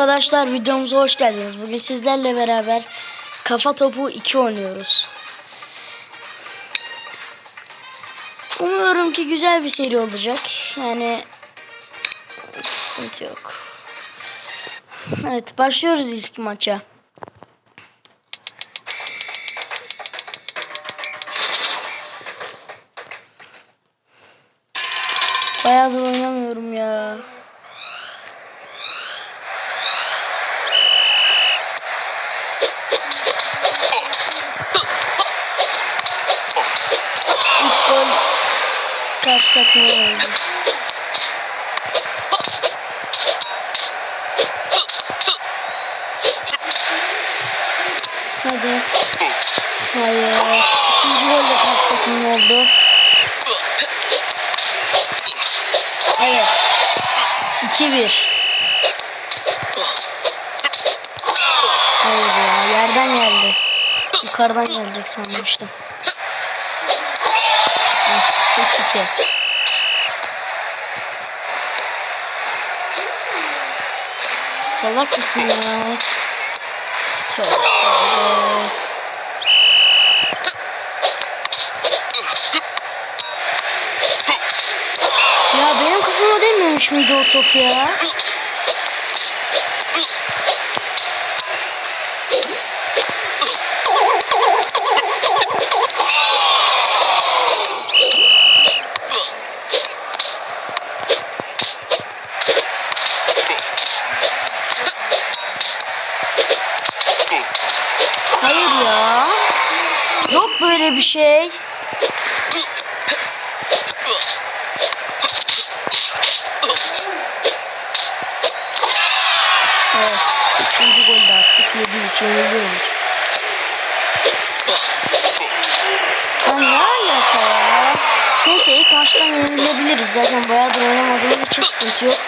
Arkadaşlar videomuza hoş geldiniz. Bugün sizlerle beraber kafa topu 2 oynuyoruz. Umuyorum ki güzel bir seri olacak. Yani sıkıntı yok. Evet başlıyoruz ilk maça. Bayağıdır oynamıyorum ya. Takıma oldu. Hadi. Hayır. İkinci gol de karşı takımın oldu. Evet. 2-1. Hayır ya yerden geldi. Yukarıdan gelecek sanmıştım. Ah, 3-2. Salak mısın ya? Ya benim kafama değmemiş miydi o top ya? Hayır ya. Yok böyle bir şey. Evet. Üçüncü gol de attık. 7-3 yeniliyoruz. Ya ne alaka ya? Neyse ilk maçtan yenilebiliriz. Zaten bayağıdır oynamadığımız için sıkıntı yok.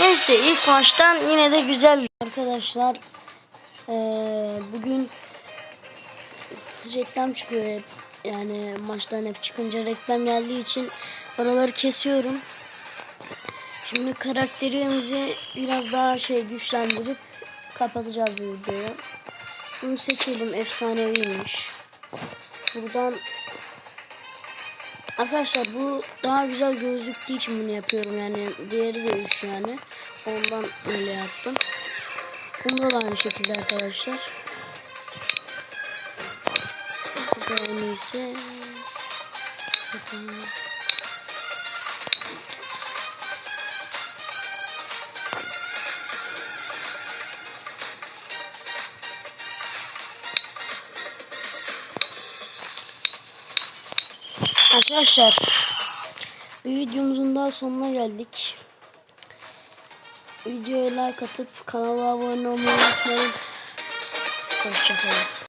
Neyse ilk maçtan yine de güzel arkadaşlar. Ee, bugün reklam çıkıyor hep. Yani maçtan hep çıkınca reklam geldiği için oraları kesiyorum. Şimdi karakterimizi biraz daha şey güçlendirip kapatacağız bu videoyu. Bunu seçelim efsaneviymiş. Buradan Arkadaşlar bu daha güzel gözüktüğü için bunu yapıyorum yani diğeri de üç yani ondan öyle yaptım. Bunda da aynı şekilde arkadaşlar. Bu da en iyisi. Arkadaşlar bir videomuzun daha sonuna geldik. Videoya like atıp kanala abone olmayı unutmayın. Hoşçakalın.